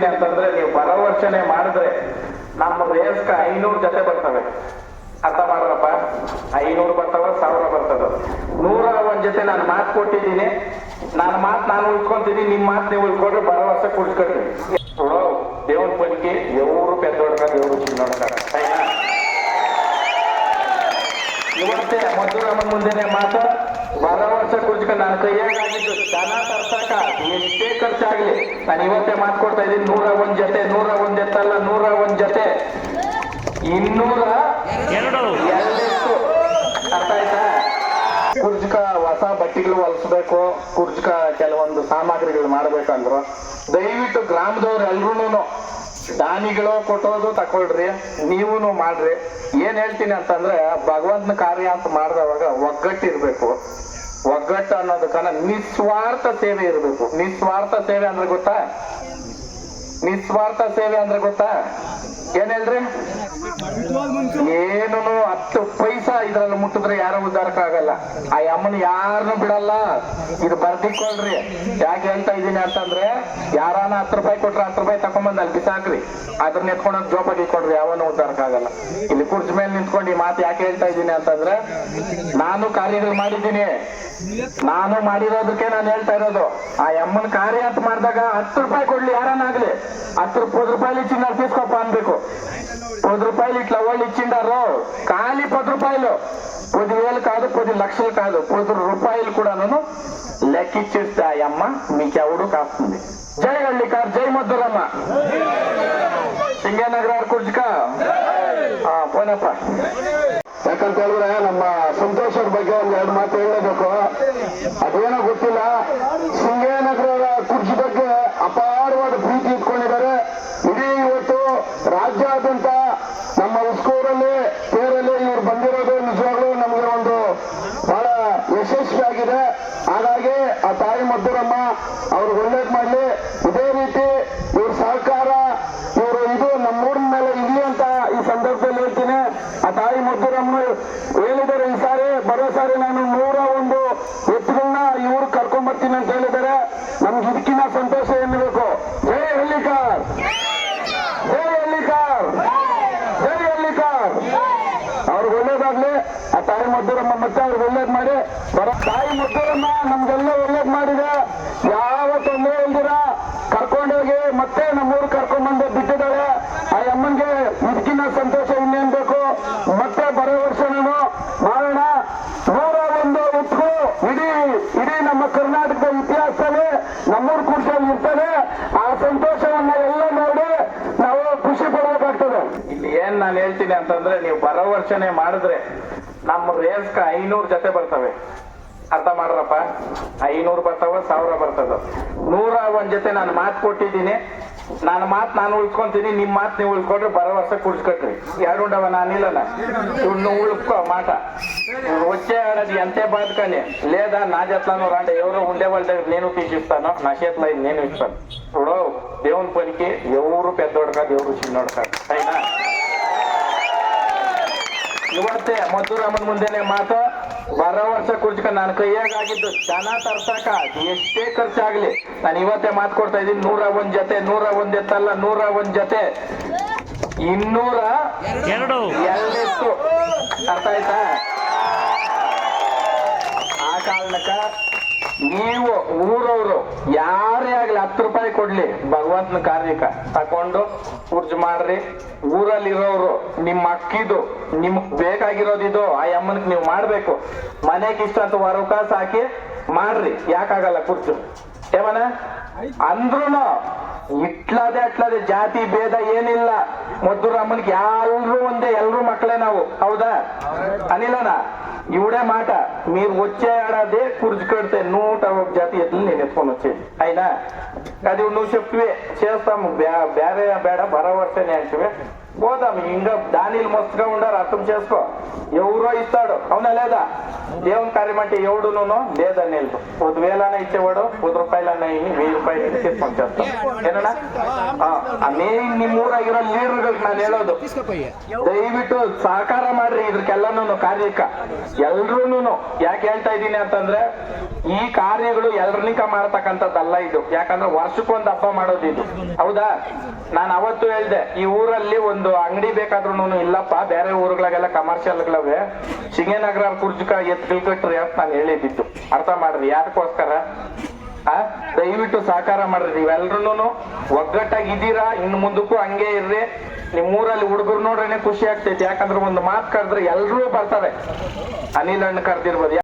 ಹೇಳ್ತೀನಿ ಅಂತಂದ್ರೆ ನೀವು ಭರವರ್ಚನೆ ಮಾಡಿದ್ರೆ ನಮ್ಮ ರೇಸ್ಕ ಐನೂರು ಜೊತೆ ಬರ್ತವೆ. ಅರ್ಥ ಮಾಡ್ರಪ್ಪ ಐನೂರು ಬರ್ತಾವ, ಸಾವಿರ ಬರ್ತದ. ನೂರ ಒಂದ್ ಜೊತೆ ನಾನು ಮಾತು ಕೊಟ್ಟಿದ್ದೀನಿ. ನನ್ನ ಮಾತು ನಾನು ಉಳ್ಕೊಂತೀನಿ ನಿಮ್ಮ ಮಾತು ನೀವು ಉಳ್ಕೊಂಡ್ರೆ ಭರವಸೆ ಕುಡ್ಸ್ಕೊಳ್ರಿ ನೋಡೋ, ದೇವ್ರ ಬದುಕಿ ಎವರು ಪೆದ್ದೋಡ್ಕ, ದೇವ್ರು ಚಿನ್ನೋಡ್ಕ ಇವತ್ತೇ ಮಧುರಮ್ಮನ ಮುಂದೆನೆ ಮಾತು. ಭರವಸೆ ಕುರ್ಚ್ಕ ನನ್ನ ಕೈಯಾಗಿದ್ದು ದನ ತರ್ಸಕ ಎಷ್ಟೇ ಖರ್ಚಾಗ್ಲಿ. ನಾನು ಇವತ್ತೇ ಮಾಡ್ಕೊಡ್ತಾ ಇದ್ದೀನಿ ನೂರ ಒಂದ್ ಜೊತೆ ನೂರ ಒಂದ್ ಎತ್ತಲ್ಲ ನೂರ ಒಂದ್ ಜೊತೆ. ಇನ್ನೂರ ಎರಡು. ಎರಡೆತ್ತು ಅರ್ಥ ಆಯ್ತಾ? ಕುರ್ಜಕ ಹೊಸ ಬಟ್ಟೆಗಳು ಹೊಲಿಸ್ಬೇಕು ಕುರ್ಜಕ ಕೆಲವೊಂದು ಸಾಮಗ್ರಿಗಳು ಮಾಡ್ಬೇಕಂದ್ರು ದಯವಿಟ್ಟು ಗ್ರಾಮದವ್ರು ಎಲ್ರು ದಾನಿಗಳು ಕೊಟ್ಟೋದು ತಕೊಳ್ರಿ ನೀವು ಮಾಡ್ರಿ. ಏನ್ ಹೇಳ್ತೀನಿ ಅಂತಂದ್ರೆ, ಭಗವಂತನ ಕಾರ್ಯ ಅಂತ ಮಾಡಿದವಾಗ ಒಗ್ಗಟ್ಟಿರ್ಬೇಕು ಒಗ್ಗಟ್ಟು ಅನ್ನೋದಕ್ಕನ್ನ ನಿಸ್ವಾರ್ಥ ಸೇವೆ ಇರಬೇಕು. ನಿಸ್ವಾರ್ಥ ಸೇವೆ ಅಂದ್ರೆ ಗೊತ್ತಾ? ನಿಸ್ವಾರ್ಥ ಸೇವೆ ಅಂದ್ರೆ ಗೊತ್ತಾ? ಏನ್ ಹೇಳ್ರಿ ಏನು ಹತ್ತು ಪೈಸಾ ಇದ್ರಲ್ಲಿ ಮುಟ್ಟಿದ್ರೆ ಯಾರು ಉದ್ದಾರಕ್ಕಾಗಲ್ಲ. ಆ ಅಮ್ಮನ ಯಾರನ್ನು ಬಿಡಲ್ಲ. ಇದು ಬರ್ದಿಕೊಳ್ರಿ. ಯಾಕೆ ಹೇಳ್ತಾ ಇದೀನಿ ಅಂತಂದ್ರೆ, ಯಾರಾನ ಹತ್ತು ರೂಪಾಯಿ ಕೊಟ್ರೆ ಹತ್ತು ರೂಪಾಯಿ ತಕೊಂಡ್ಬಂದ್ ಅಲ್ಲಿ ಬಿಸಾಕ್ರಿ. ಅದನ್ನ ಎತ್ಕೊಂಡ್ ಜೋಪಾಗಿ ಕೊಡ್ರಿ, ಯಾವನು ಉದ್ದಾರಕ್ಕಾಗಲ್ಲ. ಇಲ್ಲಿ ಕುರ್ಚಿ ಮೇಲೆ ನಿಂತ್ಕೊಂಡು ಈ ಮಾತು ಯಾಕೆ ಹೇಳ್ತಾ ಇದೀನಿ ಅಂತಂದ್ರೆ, ನಾನು ಕಾರ್ಯಗಳು ಮಾಡಿದ್ದೀನಿ. ನಾನು ಮಾಡಿರೋದಕ್ಕೆ ನಾನು ಹೇಳ್ತಾ ಇರೋದು. ಆ ಅಮ್ಮನ ಕಾರ್ಯ ಅಂತ ಮಾಡಿದಾಗ ಹತ್ತು ರೂಪಾಯಿ ಕೊಡ್ಲಿ, ಯಾರನ್ನಾಗ್ಲಿ? ಹತ್ತು ರೂಪಾಯಿ ರೂಪಾಯಿ ಚಿನ್ನ ತೀಸ್ಕೊಪ್ಪ. ఇప్పటి రూపాయలు పదివేలు కాదు పది లక్షలు కాదు పది రూపాయలు కూడాను లెక్కిచ్చేస్తే ఆ అమ్మ మీకెవడు కాస్తుంది జై హళ్ళికార్ జై మధురమ్మ ಸಿಂಗನಗರ ಕುರ್ಜಿಕ ಹಾ ಪೋನಪ್ಪ. ಯಾಕಂತ ನಮ್ಮ ಸಂತೋಷ್ ಅವ್ರ ಬಗ್ಗೆ ಒಂದು ಎರಡು ಮಾತು ಹೇಳಬೇಕು. ಅದೇನೋ ಗೊತ್ತಿಲ್ಲ. ಸಿಂಗನಗರ ಕುರ್ಜಿ ಬಗ್ಗೆ ಅಪಾರವಾದ ಪ್ರೀತಿ ಇಟ್ಕೊಂಡಿದ್ದಾರೆ. ಇಡೀ ಇವತ್ತು ರಾಜ್ಯಾದ್ಯಂತ ನಮ್ಮ ಉಸ್ಕೂರಲ್ಲಿ ಯಶಸ್ವಿಯಾಗಿದೆ ಹಾಗಾಗಿ ಆ ತಾಯಿ ಮದ್ದೂರಮ್ಮ ಅವ್ರು ಒಳ್ಳೇದ್ ಮಾಡ್ಲಿ. ಇದೇ ರೀತಿ ಇವ್ರ ಸಹಕಾರ, ಇವರು ಇದು ನಮ್ಮೂರಿನ ಮೇಲೆ ಇಲ್ಲಿ ಅಂತ ಈ ಸಂದರ್ಭದಲ್ಲಿ ಹೇಳ್ತೀನಿ. ಆ ತಾಯಿ ಮದ್ದೂರಮ್ಮ ಹೇಳಿದ್ದಾರೆ ಈ ಸಾರಿ, ಬರೋ ಸಾರಿ ನಾನು ನೂರ ಒಂದು ಎತ್ತುಗಳನ್ನ ಇವ್ರು ಕರ್ಕೊಂಡ್ ಬರ್ತೀನಿ ಅಂತ ಹೇಳಿದ್ದಾರೆ ನಮ್ಗೆ ಇದಕ್ಕಿನ್ನ ಸಂತೋಷ ಏನ್ಬೇಕು ಜೈ ಹಳ್ಳಿಕಾರ್ ಜೈ ಹಳ್ಳಿಕಾರ್ ಜೈ ಹಳ್ಳಿಕಾರ್ ಅವ್ರಿಗೆ ಒಳ್ಳೇದಾಗ್ಲಿ ಆ ತಾಯಿ ಮದ್ದೂರಮ್ಮ ಮತ್ತೆ ಅವ್ರಿಗೆ ಒಳ್ಳೇದ್ ಮಾಡಿ. ಬರ ತಾಯಿ ಮದ್ದೂರಮ್ಮ ನಮ್ಗೆಲ್ಲ ಒಳ್ಳೇದ್ ಮಾಡಿದೆ. ಯಾವ ತೊಂದರೆ ಇಲ್ದಿರ ಕರ್ಕೊಂಡೋಗಿ ಮತ್ತೆ ನಮ್ಮೂರು ಕರ್ಕೊಂಡ್ ಬಂದು ಬಿಟ್ಟಿದ್ದಾಳೆ. ಆ ಅಮ್ಮನ್ಗೆ ಇದಕ್ಕಿನ್ನ ಸಂತೋಷ ಇನ್ನೇನ್ ಬೇಕು? ಮತ್ತೆ ಬರೋ ವರ್ಷ ನಾನು ಮಾಡೋಣ. ನೂರ ಒಂದು ಉತ್ಕು ಇಡೀ ಇಡೀ ನಮ್ಮ ಕರ್ನಾಟಕದ ಇತಿಹಾಸದಲ್ಲಿ ನಮ್ಮೂರು ಕುರ್ಚಲ್ಲಿ ಇರ್ತದೆ. ಆ ಸಂತೋಷವನ್ನ ಎಲ್ಲ ನೋಡಿ ನಾವು ಖುಷಿ ಪಡ್ಬೇಕಾಗ್ತದೆ. ಇಲ್ಲಿ ಏನ್ ನಾನು ಹೇಳ್ತೀನಿ ಅಂತಂದ್ರೆ ನೀವು ಭರವರ್ಚನೆ ಮಾಡಿದ್ರೆ ನಮ್ಮ ರೇಸ್ಕ ಐನೂರು ಜೊತೆ ಬರ್ತವೆ. ಅರ್ಥ ಮಾಡ್ರಪ್ಪ? ಐನೂರು ಬರ್ತಾವ, ಸಾವಿರ ಬರ್ತದ. ನೂರ ಒಂದ್ ಜೊತೆ ನಾನು ಮಾತು ಕೊಟ್ಟಿದ್ದೀನಿ. ನನ್ನ ಮಾತು ನಾನು ಉಳ್ಕೊಂತೀನಿ ನಿಮ್ ಮಾತು ನೀವು ಉಳ್ಕೊಂಡ್ರೆ ಬರ ವರ್ಷ ಕುಡ್ಸ್ಕೊಟ್ರಿ. ಯಾರು ಉಂಡವ ನಾನಿಲ್ಲನ ಇವ್ನು ಉಳ್ಕೊ ಮಾಟ ಒಚ್ಚೆ ಆಡದ್ ಎಂತೆ ಬಾದ್ಕಣಿ ಲೇದಾ, ನಾ ಜತ್ಲಾನು ರಾಂಡ, ಎವರು ಉಂಡೇ ಬಳ್ದ ನೇನು ಪೀಚಿಸ್ತಾನೋ ನಾ ಶೇತ್ಲ ಇದು ನೇನು ಇಷ್ಟ ನೋಡೋ, ದೇವನ್ ಪಲ್ಕಿ, ಎವರು ಪೆದ್ದೋಡ್ಕ, ದೇವ್ರು ಸರಿನಾ? ಇವತ್ತೇ ಮಧುರಾಮನ್ ಮುಂದೆನೆ ಮಾತು. ಬರ ವರ್ಷ ಕುರ್ಚಕ ನನ್ನ ಕೈಯಾಗಿದ್ದು ದನ ತರ್ಸಕ ಎಷ್ಟೇ ಖರ್ಚಾಗ್ಲಿ ನಾನು ಇವತ್ತೇ ಮಾತು ಕೊಡ್ತಾ ಇದ್ದೀನಿ ನೂರ ಒಂದ್ ಜೊತೆ ನೂರ ಒಂದ್ ಎತ್ತಲ್ಲ ನೂರ ಒಂದ್ ಜೊತೆ. ಇನ್ನೂರ ಎರಡು. ಎರಡೆತ್ತು ಅರ್ಥ ಆಯ್ತಾ? ಆ ಕಾರಣಕ್ಕ ನೀವು ಊರವರು, ಯಾರೇ ಆಗ್ಲಿ ಹತ್ತು ರೂಪಾಯಿ ಕೊಡ್ಲಿ, ಭಗವಂತನ ಕಾರ್ಯಕ್ಕ ತಕೊಂಡು ಪೂರ್ಜ್ ಮಾಡ್ರಿ. ಊರಲ್ಲಿರೋರು, ನಿಮ್ಮ ಅಕ್ಕಿದು ನಿಮ್ಗ್ ಬೇಕಾಗಿರೋದಿದು, ಆ ಅಮ್ಮನಕ್ ನೀವು ಮಾಡ್ಬೇಕು. ಮನೆಗೆ ಇಷ್ಟ ಅಂತ ವರವಕಾಸ ಹಾಕಿ ಮಾಡ್ರಿ. ಯಾಕಾಗಲ್ಲ ಕುರ್ಚು ಏಮನ ಅಂದ್ರೂ ಇಟ್ಲದೆ ಅಟ್ಲದೆ ಜಾತಿ ಭೇದ ಏನಿಲ್ಲ. ಮೊದ್ರು ಅಮ್ಮನಿಗೆ ಯಾರು ಒಂದೇ, ಎಲ್ರು ಮಕ್ಕಳೇ ನಾವು. ಹೌದಾ? ಅನಿಲನಾ? ఇవిడే మాట. మీరు వచ్చే ఏడాది కుర్చీ కడితే నూట ఒక జాతి ఎట్లు నేను ఎత్తుకొని వచ్చేది. అయినా అది నువ్వు చెప్పివే చేస్తాము. బ్యారే బేడ భరోవర్సనే అంటివే. పోదాం ఇంకా దానిలు మస్తుగా ఉండారు అర్థం చేసుకో. ఎవరో ఇస్తాడు. అవునా లేదా? దేవుని కార్యం అంటే ఎవడును లేదని వెళ్తూ పది వేలైనా ఇచ్చేవాడు పది రూపాయలన్నా వెయ్యి రూపాయలు తీసుకొని చేస్తాం ఏనా ಮೇನ್ ನಿಮ್ಮೂರಾಗಿರೋ ಲೀಡರ್ಗಳಿಗೆ ನಾನು ಹೇಳೋದು. ದಯವಿಟ್ಟು ಸಹಕಾರ ಮಾಡ್ರಿ ಇದಕ್ಕೆಲ್ಲನೂ ಕಾರ್ಯಕ್ಕ. ಎಲ್ರೂನು ಯಾಕೆ ಹೇಳ್ತಾ ಇದ್ದೀನಿ ಅಂತಂದ್ರೆ ಈ ಕಾರ್ಯಗಳು ಎಲ್ರನಿಕ ಮಾಡ್ತಕ್ಕಂಥದ್ದಲ್ಲ ಇದು. ಯಾಕಂದ್ರೆ ವರ್ಷಕ್ಕೊಂದು ಹಬ್ಬ ಮಾಡೋದು ಇದು. ಹೌದಾ? ನಾನು ಅವತ್ತು ಹೇಳ್ದೆ ಈ ಊರಲ್ಲಿ ಒಂದು ಅಂಗಡಿ ಬೇಕಾದ್ರೂ ಇಲ್ಲಪ್ಪ ಬೇರೆ ಊರುಗಳಿಗೆಲ್ಲ ಕಮರ್ಷಿಯಲ್ಗಳವೆ ಸಿಂಗೇನಗರ ಕುರ್ಜುಕ ಎತ್ ಕಿಲ್ಕಟ್ರಿ ಅಂತ ನಾನು ಹೇಳಿದ್ದಿತ್ತು ಅರ್ಥ ಮಾಡ್ರಿ. ಯಾದಕ್ಕೋಸ್ಕರ ಆ ದಯವಿಟ್ಟು ಸಹಕಾರ ಮಾಡ್ರಿ. ನೀವೆಲ್ರು ಒಗ್ಗಟ್ಟಾಗಿದ್ದೀರಾ? ಇನ್ನು ಮುಂದಕ್ಕೂ ಹಂಗೆ ಇರ್ರಿ. ನಿಮ್ ಊರಲ್ಲಿ ಹುಡುಗರು ನೋಡ್ರೇನೆ ಖುಷಿ ಆಗ್ತೈತಿ. ಯಾಕಂದ್ರೆ ಒಂದು ಮಾತು ಕರೆದ್ರೆ ಎಲ್ರೂ ಬರ್ತಾರೆ. ಅನಿಲ್ ಅಣ್ಣ ಕರ್ದಿರ್ಬೋದು.